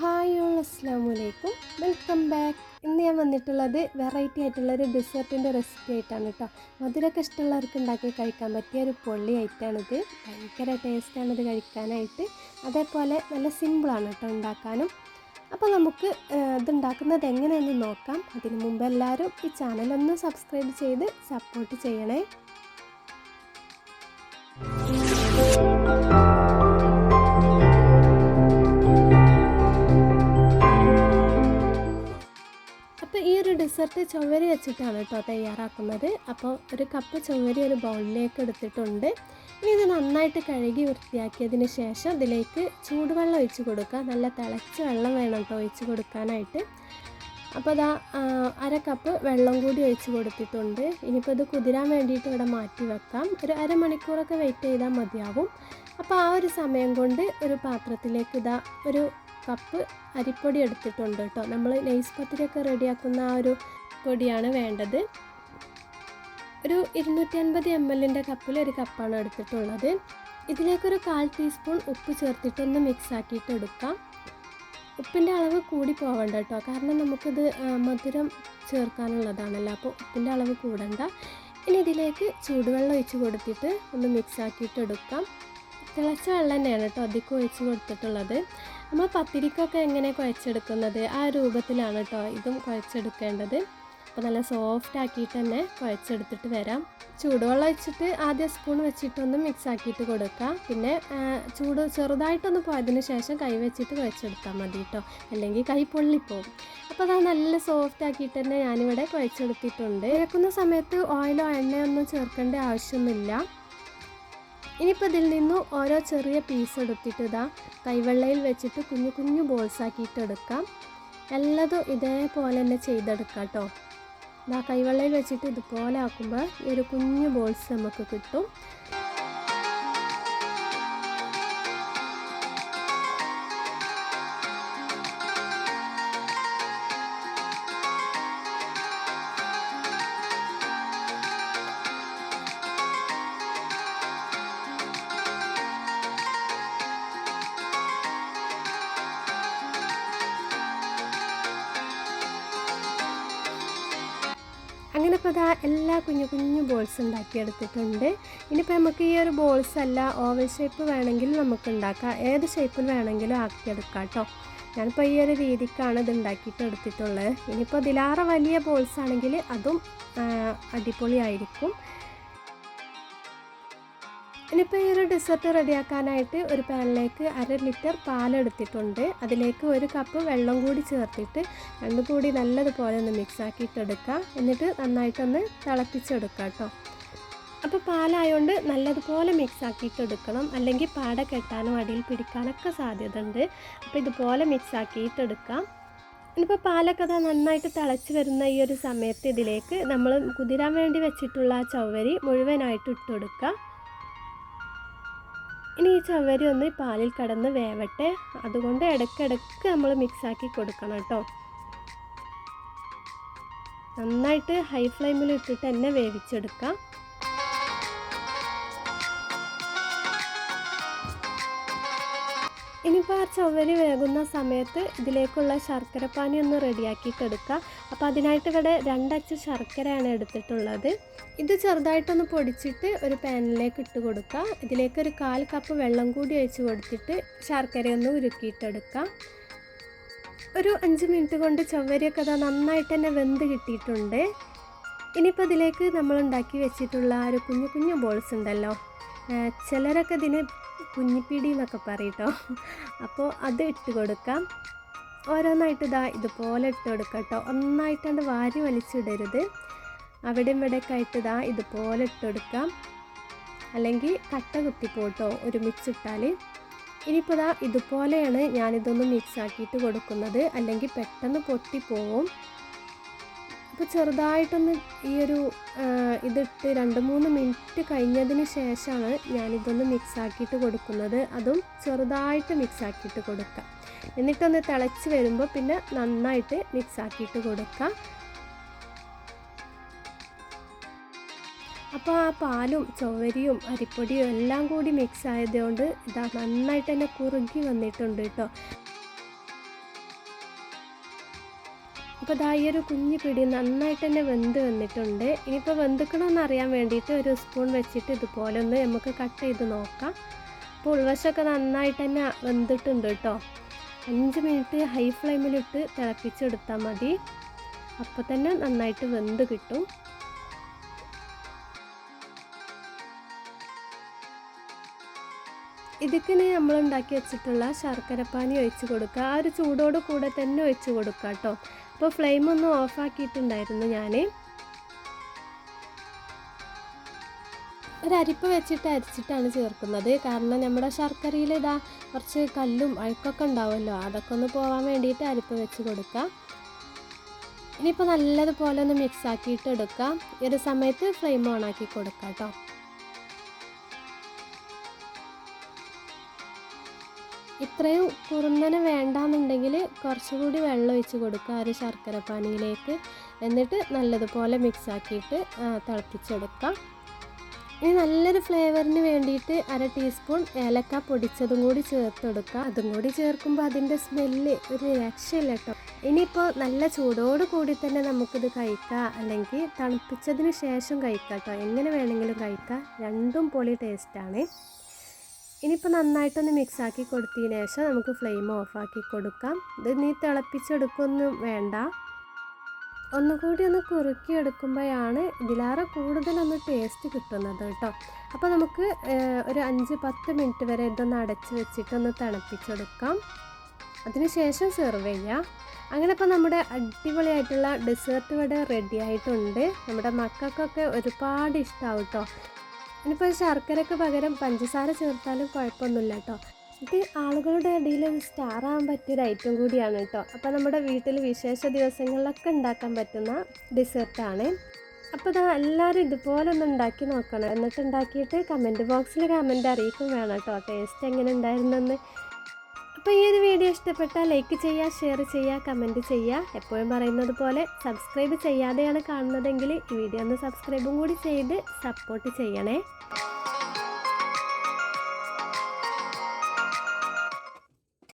Hi all അസ്സാം വലൈക്കും welcome back. ഇന്ന് ഞാൻ വന്നിട്ടുള്ളത് വെറൈറ്റി ആയിട്ടുള്ള ഒരു ഡെസേർട്ടിന്റെ റെസിപ്പി ആയിട്ടാണ് കേട്ടോ. മധുരമൊക്കെ ഇഷ്ടമുള്ളവർക്ക് ഉണ്ടാക്കി കഴിക്കാൻ പറ്റിയ ഒരു പൊള്ളി ഐറ്റാണിത്. ഭയങ്കര ടേസ്റ്റാണ് ഇത് കഴിക്കാനായിട്ട്. അതേപോലെ നല്ല സിമ്പിളാണ് കേട്ടോ ഉണ്ടാക്കാനും. അപ്പോൾ നമുക്ക് ഇതുണ്ടാക്കുന്നത് എങ്ങനെയെന്ന് നോക്കാം. അതിനു മുമ്പ് എല്ലാവരും ഈ ചാനലൊന്ന് സബ്സ്ക്രൈബ് ചെയ്ത് സപ്പോർട്ട് ചെയ്യണേ. ഡെസേർട്ട് ചൊവ്വരി വെച്ചിട്ടാണ് കേട്ടോ തയ്യാറാക്കുന്നത്. അപ്പോൾ ഒരു കപ്പ് ചൊവ്വരി ഒരു ബൗളിലേക്ക് എടുത്തിട്ടുണ്ട്. ഇനി ഇത് നന്നായിട്ട് കഴുകി വൃത്തിയാക്കിയതിന് ശേഷം ഇതിലേക്ക് ചൂടുവെള്ളം ഒഴിച്ച് കൊടുക്കുക. നല്ല തിളച്ച വെള്ളം വേണം കേട്ടോ ഒഴിച്ച് കൊടുക്കാനായിട്ട്. അപ്പോൾ അതാ അര കപ്പ് വെള്ളം കൂടി ഒഴിച്ച് കൊടുത്തിട്ടുണ്ട്. ഇനിയിപ്പോൾ ഇത് കുതിരാൻ വേണ്ടിയിട്ട് ഇവിടെ മാറ്റി വെക്കാം. ഒരു അരമണിക്കൂറൊക്കെ വെയിറ്റ് ചെയ്താൽ മതിയാവും. അപ്പോൾ ആ ഒരു സമയം കൊണ്ട് ഒരു പാത്രത്തിലേക്ക് ഇതാ ഒരു കപ്പ് അരിപ്പൊടി എടുത്തിട്ടുണ്ട് കേട്ടോ. നമ്മൾ നൈസ് പത്തിരിയൊക്കെ റെഡിയാക്കുന്ന ആ ഒരു പൊടിയാണ് വേണ്ടത്. ഒരു ഇരുന്നൂറ്റി അൻപത് എം എല്ലിന്റെ കപ്പിൽ ഒരു കപ്പാണ് എടുത്തിട്ടുള്ളത്. ഇതിലേക്കൊരു കാൽ ടീസ്പൂൺ ഉപ്പ് ചേർത്തിട്ടൊന്ന് മിക്സ് ആക്കിയിട്ട് എടുക്കാം. ഉപ്പിന്റെ അളവ് കൂടി പോവണ്ട കേട്ടോ. കാരണം നമുക്കിത് മധുരം ചേർക്കാനുള്ളതാണല്ലോ. അപ്പോൾ ഉപ്പിന്റെ അളവ് കൂടണ്ട. ഇനി ഇതിലേക്ക് ചൂടുവെള്ളം ഒഴിച്ച് കൊടുത്തിട്ട് ഒന്ന് മിക്സ് ആക്കിയിട്ട് എടുക്കാം. തിളച്ച വെള്ളം തന്നെയാണ് കേട്ടോ അധികം ഒഴിച്ച് കൊടുത്തിട്ടുള്ളത്. നമ്മൾ പത്തിരിക്കൊക്കെ എങ്ങനെ കുഴച്ചെടുക്കുന്നത്? ആ രൂപത്തിലാണ് കേട്ടോ ഇതും കുഴച്ചെടുക്കേണ്ടത്. അപ്പോൾ നല്ല സോഫ്റ്റ് ആക്കിയിട്ട് തന്നെ കുഴച്ചെടുത്തിട്ട് വരാം. ചൂടുവെള്ളം വെച്ചിട്ട് ആദ്യം സ്പൂൺ വെച്ചിട്ടൊന്ന് മിക്സ് ആക്കിയിട്ട് കൊടുക്കുക. പിന്നെ ചൂട് ചെറുതായിട്ടൊന്ന് പോയതിന് ശേഷം കൈ വെച്ചിട്ട് കുഴച്ചെടുത്താൽ മതി കേട്ടോ. അല്ലെങ്കിൽ കൈ പൊള്ളിപ്പോവും. അപ്പോൾ അത് നല്ല സോഫ്റ്റ് ആക്കിയിട്ട് തന്നെ ഞാനിവിടെ കുഴച്ചെടുത്തിട്ടുണ്ട്. കേൾക്കുന്ന സമയത്ത് ഓയിലോ എണ്ണയോ ഒന്നും ചേർക്കേണ്ട ആവശ്യമൊന്നുമില്ല. ഇനിയിപ്പോൾ ഇതിൽ നിന്നും ഓരോ ചെറിയ പീസ് എടുത്തിട്ട് ഇതാ കൈവെള്ളയിൽ വെച്ചിട്ട് കുഞ്ഞു കുഞ്ഞു ബോൾസ് ആക്കിയിട്ട് എടുക്കാം. എല്ലാതും ഇതേപോലെ തന്നെ ചെയ്തെടുക്കാം കേട്ടോ. ഇതാ കൈവെള്ളയിൽ വെച്ചിട്ട് ഇതുപോലെ ആക്കുമ്പോൾ ഈ ഒരു കുഞ്ഞു ബോൾസ് നമുക്ക് കിട്ടും. അങ്ങനെ ഇപ്പോൾ എല്ലാ കുഞ്ഞു കുഞ്ഞു ബോൾസ് ഉണ്ടാക്കിയെടുത്തിട്ടുണ്ട്. ഇനിയിപ്പോൾ നമുക്ക് ഈ ഒരു ബോൾസ് അല്ല ഓവൽ ഷേപ്പ് വേണമെങ്കിൽ നമുക്ക് ഉണ്ടാക്കാം. ഏത് ഷേപ്പിൽ വേണമെങ്കിലും ആക്കിയെടുക്കാം കേട്ടോ ഞാനിപ്പോൾ ഈ ഒരു രീതിക്കാണ് ഇത് ഉണ്ടാക്കിയിട്ട് എടുത്തിട്ടുള്ളത്. ഇനിയിപ്പോൾ ഇതിലാറെ വലിയ ബോൾസ് ആണെങ്കിൽ അതും അടിപൊളിയായിരിക്കും. ഇനിയിപ്പോൾ ഈ ഒരു ഡെസേർട്ട് റെഡിയാക്കാനായിട്ട് ഒരു പാനിലേക്ക് അര ലിറ്റർ പാലെടുത്തിട്ടുണ്ട്. അതിലേക്ക് ഒരു കപ്പ് വെള്ളം കൂടി ചേർത്തിട്ട് രണ്ടും കൂടി നല്ലതുപോലെ ഒന്ന് മിക്സ് ആക്കിയിട്ട് എടുക്കുക എന്നിട്ട് നന്നായിട്ടൊന്ന് തിളപ്പിച്ചെടുക്കാം കേട്ടോ. അപ്പോൾ പാലായതുകൊണ്ട് നല്ലതുപോലെ മിക്സ് ആക്കിയിട്ട് എടുക്കണം അല്ലെങ്കിൽ പാട കെട്ടാനും അടിയിൽ പിടിക്കാനൊക്കെ സാധ്യത ഉണ്ട് അപ്പോൾ ഇതുപോലെ മിക്സ് ആക്കിയിട്ട് എടുക്കാം ഇനിയിപ്പോൾ പാലൊക്കെ അതാ നന്നായിട്ട് തിളച്ച് വരുന്ന ഈ ഒരു സമയത്ത് ഇതിലേക്ക് നമ്മൾ കുതിരാൻ വേണ്ടി വെച്ചിട്ടുള്ള ആ ചവ്വരി മുഴുവനായിട്ട് ഇട്ട് ഇനി ഈ ചവരി ഒന്ന് പാലിൽ കടന്ന് വേവട്ടെ. അതുകൊണ്ട് ഇടയ്ക്കിടയ്ക്ക് നമ്മൾ മിക്സാക്കി കൊടുക്കണം കേട്ടോ. നന്നായിട്ട് ഹൈ ഫ്ലെയിമിൽ ഇട്ടിട്ട് തന്നെ വേവിച്ചെടുക്കാം. ഇനിയിപ്പോൾ ആ ചവ്വരി വേകുന്ന സമയത്ത് ഇതിലേക്കുള്ള ശർക്കര പാനി ഒന്ന് റെഡിയാക്കിയിട്ട് എടുക്കുക അപ്പോൾ അതിനായിട്ട് ഇവിടെ രണ്ടച്ച് ശർക്കരയാണ് എടുത്തിട്ടുള്ളത്. ഇത് ചെറുതായിട്ടൊന്ന് പൊടിച്ചിട്ട് ഒരു പാനിലേക്ക് ഇട്ട് കൊടുക്കുക ഇതിലേക്ക് ഒരു കാൽ കപ്പ് വെള്ളം കൂടി ഒഴിച്ച് കൊടുത്തിട്ട് ശർക്കരയൊന്ന് ഉരുക്കിയിട്ടെടുക്കുക ഒരു അഞ്ച് മിനിറ്റ് കൊണ്ട് ചവ്വരിയൊക്കെ അതാ നന്നായിട്ട് തന്നെ വെന്ത് കിട്ടിയിട്ടുണ്ട്. ഇനിയിപ്പോൾ ഇതിലേക്ക് നമ്മൾ ഉണ്ടാക്കി വെച്ചിട്ടുള്ള ആ ഒരു കുഞ്ഞു കുഞ്ഞു ബോൾസ് ഉണ്ടല്ലോ. ചിലരൊക്കെ ഇതിന് കുഞ്ഞിപ്പിടി എന്നൊക്കെ പറയട്ടോ. അപ്പോൾ അത് ഇട്ട് കൊടുക്കാം. ഓരോന്നായിട്ട് ഇതാ ഇതുപോലെ ഇട്ട് കൊടുക്കാം കേട്ടോ ഒന്നായിട്ടാണ് വാരി വലിച്ചിടരുത്. അവിടെ ഇവിടെയൊക്കെ ആയിട്ട് ഇതാ ഇതുപോലെ ഇട്ട് കൊടുക്കാം. അല്ലെങ്കിൽ കട്ട കുത്തിപ്പോട്ടോ ഒരുമിച്ചിട്ടാൽ ഇനിയിപ്പോൾ ഇതാ ഇതുപോലെയാണ് ഞാനിതൊന്ന് മിക്സ് ആക്കിയിട്ട് കൊടുക്കുന്നത്. അല്ലെങ്കിൽ പെട്ടെന്ന് പൊട്ടിപ്പോവും. അപ്പോൾ ചെറുതായിട്ടൊന്ന് ഈ ഒരു ഇതിട്ട് രണ്ട് മൂന്ന് മിനിറ്റ് കഴിഞ്ഞതിന് ശേഷമാണ് ഞാനിതൊന്ന് മിക്സാക്കിയിട്ട് കൊടുക്കുന്നത്. അതും ചെറുതായിട്ട് മിക്സാക്കിയിട്ട് കൊടുക്കാം. എന്നിട്ടൊന്ന് തിളച്ച് വരുമ്പോൾ പിന്നെ നന്നായിട്ട് മിക്സാക്കിയിട്ട് കൊടുക്കാം. അപ്പോൾ ആ പാലും ചൊവരിയും അരിപ്പൊടിയും എല്ലാം കൂടി മിക്സ് ആയതുകൊണ്ട് ഇതാ നന്നായിട്ട് തന്നെ കുറുകി വന്നിട്ടുണ്ട് കേട്ടോ. അപ്പോൾ ഈ ഒരു കുഞ്ഞു പിടി നന്നായിട്ട് തന്നെ വെന്ത് വന്നിട്ടുണ്ട്. ഇനിയിപ്പോൾ വെന്തുക്കണമെന്ന് അറിയാൻ വേണ്ടിയിട്ട് ഒരു സ്പൂൺ വെച്ചിട്ട് ഇതുപോലെ ഒന്ന് നമുക്ക് കട്ട് ചെയ്ത് നോക്കാം. അപ്പോൾ ഉൾവശമൊക്കെ നന്നായിട്ട് തന്നെ വെന്തിട്ടുണ്ട് കേട്ടോ. അഞ്ച് മിനിറ്റ് ഹൈ ഫ്ലെയിമിലിട്ട് തിളപ്പിച്ചെടുത്താൽ മതി. അപ്പോൾ തന്നെ നന്നായിട്ട് വെന്ത് കിട്ടും. ഇതൊക്കെ നമ്മൾ ഉണ്ടാക്കി വെച്ചിട്ടുള്ള ശർക്കരപ്പാനി ഒഴിച്ച് കൊടുക്കുക. ആ ഒരു ചൂടോട് കൂടെ തന്നെ ഒഴിച്ച് കൊടുക്കുക കേട്ടോ. അപ്പോൾ ഫ്ലെയിം ഒന്ന് ഓഫാക്കിയിട്ടുണ്ടായിരുന്നു ഞാൻ ഒരരിപ്പ് വെച്ചിട്ട് അരിച്ചിട്ടാണ് ചേർക്കുന്നത്. കാരണം നമ്മുടെ ശർക്കരയിൽ ഇതാ കുറച്ച് കല്ലും അഴുക്കൊക്കെ ഉണ്ടാവുമല്ലോ അതൊക്കെ ഒന്ന് പോകാൻ വേണ്ടിയിട്ട് അരിപ്പ് വെച്ച് കൊടുക്കുക ഇനിയിപ്പോൾ നല്ലതുപോലെ ഒന്ന് മിക്സ് ആക്കിയിട്ട് എടുക്കാം. ഈ ഒരു സമയത്ത് ഫ്ലെയിം ഓൺ ആക്കി കൊടുക്കാം കേട്ടോ ഇത്രയും കുറുന്നനെ വേണ്ടാന്നുണ്ടെങ്കിൽ കുറച്ചുകൂടി വെള്ളം ഒഴിച്ച് കൊടുക്കുക ഒരു ശർക്കര പാനിയിലേക്ക്. എന്നിട്ട് നല്ലതുപോലെ മിക്സ് ആക്കിയിട്ട് തിളപ്പിച്ചെടുക്കാം. ഇനി നല്ലൊരു ഫ്ലേവറിന് വേണ്ടിയിട്ട് അര ടീസ്പൂൺ ഏലക്ക പൊടിച്ചതും കൂടി ചേർത്തെടുക്കുക. അതും കൂടി ചേർക്കുമ്പോൾ അതിന്റെ സ്മെല്ല് ഒരു രക്ഷയില്ല കേട്ടോ. ഇനിയിപ്പോൾ നല്ല ചൂടോട് കൂടി തന്നെ നമുക്കിത് കഴിക്കാം. അല്ലെങ്കിൽ തണുപ്പിച്ചതിന് ശേഷം കഴിക്കാം കേട്ടോ. എങ്ങനെ വേണമെങ്കിലും കഴിക്കാം. രണ്ടും പൊളി ടേസ്റ്റാണ് ഇനിയിപ്പോൾ നന്നായിട്ടൊന്ന് മിക്സ് ആക്കി കൊടുത്തതിന് ശേഷം നമുക്ക് ഫ്ലെയിം ഓഫാക്കി കൊടുക്കാം. ഇത് നീ തിളപ്പിച്ചെടുക്കൊന്നും വേണ്ട. ഒന്നുകൂടി ഒന്ന് കുറുക്കി എടുക്കുമ്പോഴാണ് ഇതിലേറെ കൂടുതലൊന്ന് ടേസ്റ്റ് കിട്ടുന്നത് കേട്ടോ. അപ്പോൾ നമുക്ക് ഒരു അഞ്ച് പത്ത് മിനിറ്റ് വരെ ഇതൊന്ന് അടച്ച് വെച്ചിട്ടൊന്ന് തിളപ്പിച്ചെടുക്കാം. അതിനുശേഷം സെർവ് ചെയ്യാം. അങ്ങനെ ഇപ്പോൾ നമ്മുടെ അടിപൊളിയായിട്ടുള്ള ഡെസേർട്ട് ഇവിടെ റെഡി ആയിട്ടുണ്ട്. നമ്മുടെ മക്കൾക്കൊക്കെ ഒരുപാട് ഇഷ്ടമാവും കേട്ടോ. ഇനിയിപ്പോൾ ശർക്കരയ്ക്ക് പകരം പഞ്ചസാര ചേർത്താലും കുഴപ്പമൊന്നുമില്ല കേട്ടോ. ഇത് ആളുകളുടെ ഇടയിൽ സ്റ്റാർ ആവാൻ പറ്റിയൊരു ഐറ്റം കൂടിയാണ് കേട്ടോ. അപ്പോൾ നമ്മുടെ വീട്ടിൽ വിശേഷ ദിവസങ്ങളിലൊക്കെ ഉണ്ടാക്കാൻ പറ്റുന്ന ഡിസേർട്ടാണ് അപ്പോൾ ഇതാ എല്ലാവരും ഇതുപോലെ ഒന്ന് ഉണ്ടാക്കി നോക്കണം. എന്നിട്ട് ഉണ്ടാക്കിയിട്ട് കമന്റ് ബോക്സിൽ കമന്റ് അറിയിക്കും വേണം കേട്ടോ. ടേസ്റ്റ് എങ്ങനെ ഉണ്ടായിരുന്നെന്ന്. അപ്പോൾ ഈ ഒരു വീഡിയോ ഇഷ്ടപ്പെട്ടാൽ ലൈക്ക് ചെയ്യുക ഷെയർ ചെയ്യുക കമന്റ് ചെയ്യുക എപ്പോഴും പറയുന്നത് പോലെ സബ്സ്ക്രൈബ് ചെയ്യാതെയാണ് കാണുന്നതെങ്കിൽ ഈ വീഡിയോ ഒന്ന് സബ്സ്ക്രൈബും കൂടി ചെയ്ത് സപ്പോർട്ട് ചെയ്യണേ.